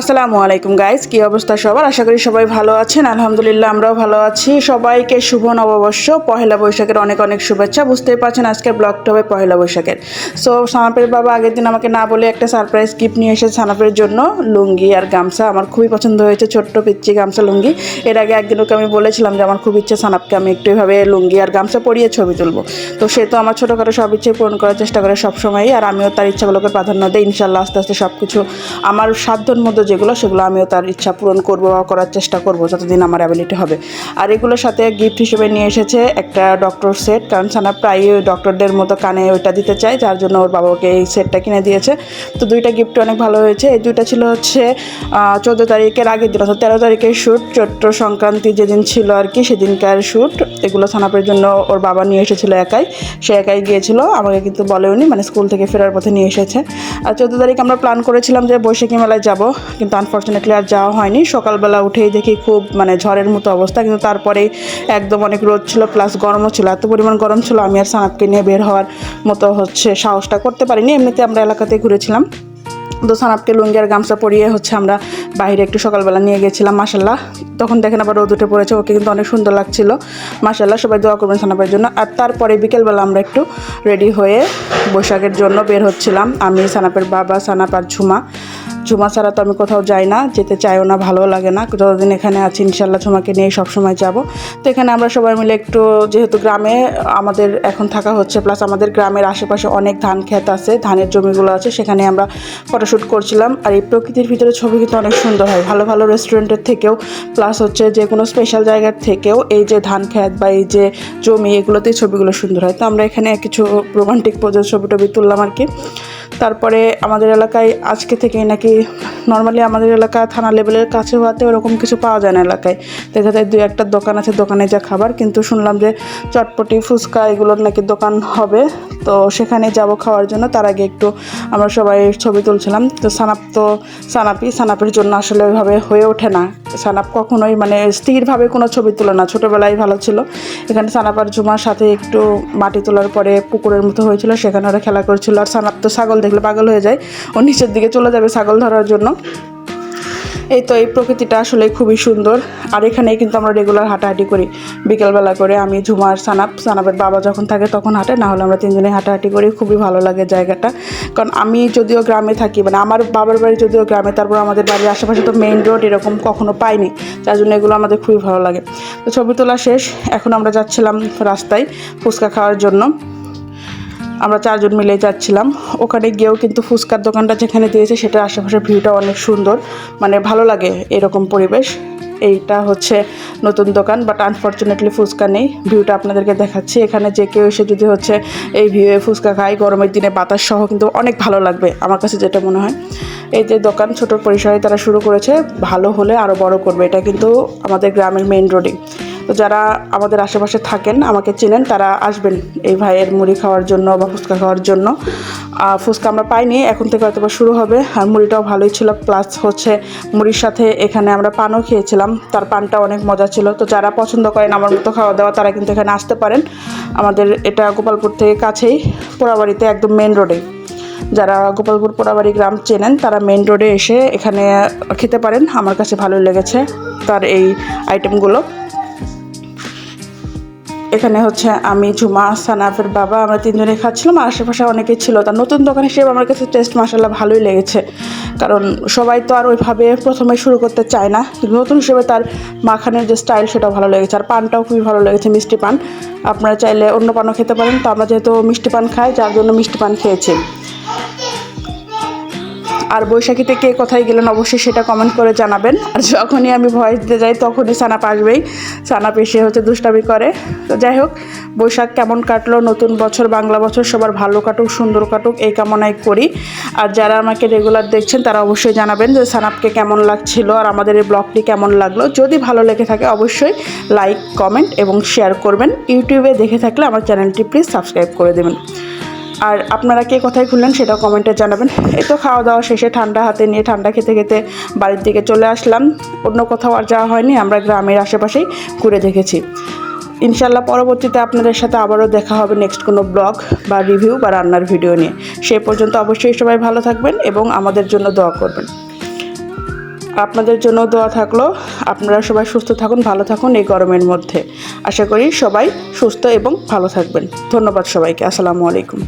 আসসালামু আলাইকুম গাইজ কী অবস্থা সবার? আশা করি সবাই ভালো আছেন। আলহামদুলিল্লাহ, আমরাও ভালো আছি। সবাইকে শুভ নববর্ষ, পহেলা বৈশাখের অনেক অনেক শুভেচ্ছা। বুঝতেই পারছেন, আজকের ব্লগটা হবে পহেলা বৈশাখের। সো সানাপের বাবা আগের দিন আমাকে না বলে একটা সারপ্রাইজ গিফট নিয়ে এসেছে সানাপের জন্য, লুঙ্গি আর গামছা। আমার খুবই পছন্দ হয়েছে, ছোট্ট পিচ্ছি গামছা, লুঙ্গি। এর আগে একদিন ওকে আমি বলেছিলাম যে, আমার খুব ইচ্ছে সানাপকে, আমি একটু এভাবে লুঙ্গি আর গামছা পরিয়ে ছবি তুলবো। তো সে তো আমার ছোটোখাটো সব ইচ্ছে পূরণ করার চেষ্টা করে সবসময়ই, আর আমিও তার ইচ্ছাগুলোকে প্রাধান্য দিই। ইনশাল্লাহ, আস্তে আস্তে সব কিছু আমার সাধ্যর মধ্যে যেগুলো, সেগুলো আমিও তার ইচ্ছা পূরণ করব বা করার চেষ্টা করব যতদিন আমার অ্যাবিলিটি হবে। আর এগুলোর সাথে গিফট হিসেবে নিয়ে এসেছে একটা ডক্টর সেট কারণ সানা প্রায় ডক্টরদের মতো কানে ওইটা দিতে চায়, যার জন্য ওর বাবাকে এই সেটটা কিনে দিয়েছে। তো দুইটা গিফট অনেক ভালো হয়েছে। এই দুইটা ছিল হচ্ছে চোদ্দ তারিখের আগের দিন, অর্থাৎ তেরো তারিখের শ্যুট চৈত্র সংক্রান্তি যেদিন ছিল আর কি, সেদিনকার শ্যুট এগুলো সানাপের জন্য ওর বাবা নিয়ে এসেছিল একাই। সে একাই গিয়েছিল, আমাকে কিন্তু বলেওনি মানে স্কুল থেকে ফেরার পথে নিয়ে এসেছে। আর চোদ্দ তারিখ আমরা প্ল্যান করেছিলাম যে বৈশাখী মেলায় যাব। কিন্তু আনফর্চুনেটলি আর যাওয়া হয়নি। সকালবেলা উঠেই দেখি খুব মানে ঝড়ের মতো অবস্থা, কিন্তু তারপরে একদম অনেক রোদ ছিল প্লাস গরমও ছিল। এত পরিমাণ গরম ছিল, আমি আর সানাপকে নিয়ে বের হওয়ার মতো হচ্ছে সাহসটা করতে পারিনি। এমনিতে আমরা এলাকাতে ঘুরেছিলাম। তো সানাপকে লুঙ্গি আর গামছা পরিয়ে হচ্ছে আমরা বাইরে একটু সকালবেলা নিয়ে গেছিলাম মাসাল্লাহ তখন দেখেন আবার রোদ উঠে পড়েছে, ওকে কিন্তু অনেক সুন্দর লাগছিল। মাসাল্লাহ সবাই দোয়া করবেন সানাপের জন্য। আর তারপরে বিকেলবেলা আমরা একটু রেডি হয়ে বৈশাখের জন্য বের হচ্ছিলাম। আমি সানাপের বাবা সানাপ আর ঝুমা। ঝুমা ছাড়া তো আমি কোথাও যাই না, যেতে চাইও না, ভালো লাগে না। যতদিন এখানে আছি, ইনশাল্লাহ ঝুমাকে নিয়ে সবসময় যাব। তো এখানে আমরা সবাই মিলে একটু, যেহেতু গ্রামে আমাদের এখন থাকা হচ্ছে প্লাস আমাদের গ্রামের আশেপাশে অনেক ধান ক্ষেত আছে, ধানের জমিগুলো আছে, সেখানে আমরা ফটোশ্যুট করছিলাম। আর এই প্রকৃতির ভিতরে ছবি কিন্তু অনেক সুন্দর হয়। ভালো ভালো রেস্টুরেন্টের থেকেও প্লাস হচ্ছে যে কোনো স্পেশাল জায়গার থেকেও এই যে ধান ক্ষেত বা এই যে জমি, এগুলোতেই ছবিগুলো সুন্দর হয়। তো আমরা এখানে কিছু রোমান্টিক পোজের ছবি টবি তুললাম আর কি। তারপরে আমাদের এলাকায় আজকে থেকেই নাকি নর্মালি আমাদের এলাকা থানা লেভেলের কাছে হওয়াতে ওরকম কিছু পাওয়া যায় না এলাকায়। দেখা যায় দুই একটা দোকান আছে, দোকানে যা খাবার, কিন্তু শুনলাম যে চটপটি, ফুচকা এগুলোর নাকি দোকান হবে। তো সেখানে যাব খাওয়ার জন্য, তার আগে একটু আমরা সবাই ছবি তুলছিলাম। তো সানাপ তো সানাপি, সানাপের জন্য আসলে ওইভাবে হয়ে ওঠে না। সানাপ কখনোই মানে স্থিরভাবে কোনো ছবি তোলে না, ছোটোবেলায় ভালো ছিল। এখানে সানাপ আর ঝুমার সাথে একটু মাটি তোলার পরে পুকুরের মতো হয়েছিল, সেখানে ওরা খেলা করছিল। আর সানাপ তো ছাগল দেখলে পাগল হয়ে যায়। ও নিচের দিকে চলে যাবে ছাগল ধরার জন্য। এই তো এই প্রকৃতিটা আসলে খুবই সুন্দর। আর এখানেই কিন্তু আমরা রেগুলার হাঁটাহাঁটি করি। বিকেলবেলা করে আমি ঝুমার সানাপ, সানাপের বাবা যখন থাকে তখন হাঁটে, না হলে আমরা তিনজনে হাঁটাহাঁটি করি। খুবই ভালো লাগে জায়গাটা। কারণ আমি যদিও গ্রামে থাকি মানে আমার বাবার বাড়ি যদিও গ্রামে, তারপর আমাদের বাড়ির আশেপাশে তো মেইন রোড এরকম কখনো পাইনি। যার জন্য এগুলো আমাদের খুবই ভালো লাগে। তো ছবি তোলা শেষ। এখন আমরা যাচ্ছিলাম রাস্তায় ফুচকা খাওয়ার জন্য। আমরা চারজন মিলে যাচ্ছিলাম। ওখানে গিয়েও কিন্তু ফুচকার দোকানটা যেখানে দিয়েছে, সেটার আশেপাশের ভিউটা অনেক সুন্দর। মানে ভালো লাগে এরকম পরিবেশ। এইটা হচ্ছে নতুন দোকান বাট আনফর্চুনেটলি ফুচকা নেই। ভিউটা আপনাদেরকে দেখাচ্ছি। এখানে যে কেউ এসে যদি হচ্ছে এই ভিউয়ে ফুচকা খায়, গরমের দিনে বাতাস সহ কিন্তু অনেক ভালো লাগবে, আমার কাছে যেটা মনে হয়। এই যে দোকান, ছোট পরিসরে তারা শুরু করেছে, ভালো হলে আরও বড় করবে। এটা কিন্তু আমাদের গ্রামের মেইন রোডে তো যারা আমাদের আশেপাশে থাকেন, আমাকে চেনেন, তারা আসবেন এই ভাইয়ের মুড়ি খাওয়ার জন্য বা ফুচকা খাওয়ার জন্য। ফুচকা আমরা পাইনি, এখন থেকে হয়তোবা শুরু হবে। আর মুড়িটাও ভালোই ছিল প্লাস হচ্ছে মুড়ির সাথে এখানে আমরা পানও খেয়েছিলাম। তার পানটা অনেক মজা ছিল। তো যারা পছন্দ করেন আমার মতো খাওয়া দাওয়া, তারা কিন্তু এখানে আসতে পারেন। আমাদের এটা গোপালপুর থেকে কাছেই, পোড়াবাড়িতে একদম মেন রোডে যারা গোপালপুর পোড়াবাড়ি গ্রাম চেনেন, তারা মেন রোডে এসে এখানে খেতে পারেন। আমার কাছে ভালোই লেগেছে তার এই আইটেমগুলো এখানে হচ্ছে আমি ঝুমা সানাফের বাবা, আমরা তিনজনে খাচ্ছিলাম। আর আশেপাশে অনেকে ছিল। তার নতুন দোকান হিসেবে আমার কাছে টেস্ট মশালা ভালোই লেগেছে। কারণ সবাই তো আর ওইভাবে প্রথমে শুরু করতে চায় না। নতুন হিসেবে তার মাখানের যে স্টাইল সেটা ভালো লেগেছে। আর পানটাও খুবই ভালো লেগেছে, মিষ্টি পান। আপনারা চাইলে অন্য পানও খেতে পারেন। তো আমরা যেহেতু মিষ্টি পান খাই, যার জন্য মিষ্টি পান খেয়েছি। আর বৈশাখীতে কে কোথায় গেলেন অবশ্যই সেটা কমেন্ট করে জানাবেন। আর যখনই আমি ভয়েস দিতে যাই তখনই সানাপ আসবেই। সানাপ এসে হচ্ছে দুষ্টামি করে। তো যাই হোক, বৈশাখ কেমন কাটলো? নতুন বছর, বাংলা বছর সবার ভালো কাটুক, সুন্দর কাটুক, এই কামনাই করি। আর যারা আমাকে রেগুলার দেখছেন তারা অবশ্যই জানাবেন যে সানাপকে কেমন লাগছিল আর আমাদের এই ব্লগটি কেমন লাগল। যদি ভালো লেগে থাকে অবশ্যই লাইক কমেন্ট এবং শেয়ার করবেন। ইউটিউবে দেখে থাকলে আমার চ্যানেলটি প্লিজ সাবস্ক্রাইব করে দেবেন। আর আপনারা কে কোথায় খুললেন সেটাও কমেন্টে জানাবেন। এই তো খাওয়া দাওয়া শেষে ঠান্ডা হাতে নিয়ে ঠান্ডা খেতে খেতে বাড়ির দিকে চলে আসলাম। অন্য কোথাও আর যাওয়া হয়নি, আমরা গ্রামের আশেপাশেই ঘুরে দেখেছি। ইনশাল্লাহ পরবর্তীতে আপনাদের সাথে আবারও দেখা হবে নেক্সট কোনো ব্লগ বা রিভিউ বা রান্নার ভিডিও নিয়ে। সেই পর্যন্ত অবশ্যই সবাই ভালো থাকবেন এবং আমাদের জন্য দোয়া করবেন। আপনাদের জন্য দোয়া থাকল আপনারা সবাই সুস্থ থাকুন, ভালো থাকুন এই গরমের মধ্যে। আশা করি সবাই সুস্থ এবং ভালো থাকবেন। ধন্যবাদ সবাইকে। আসসালামু আলাইকুম।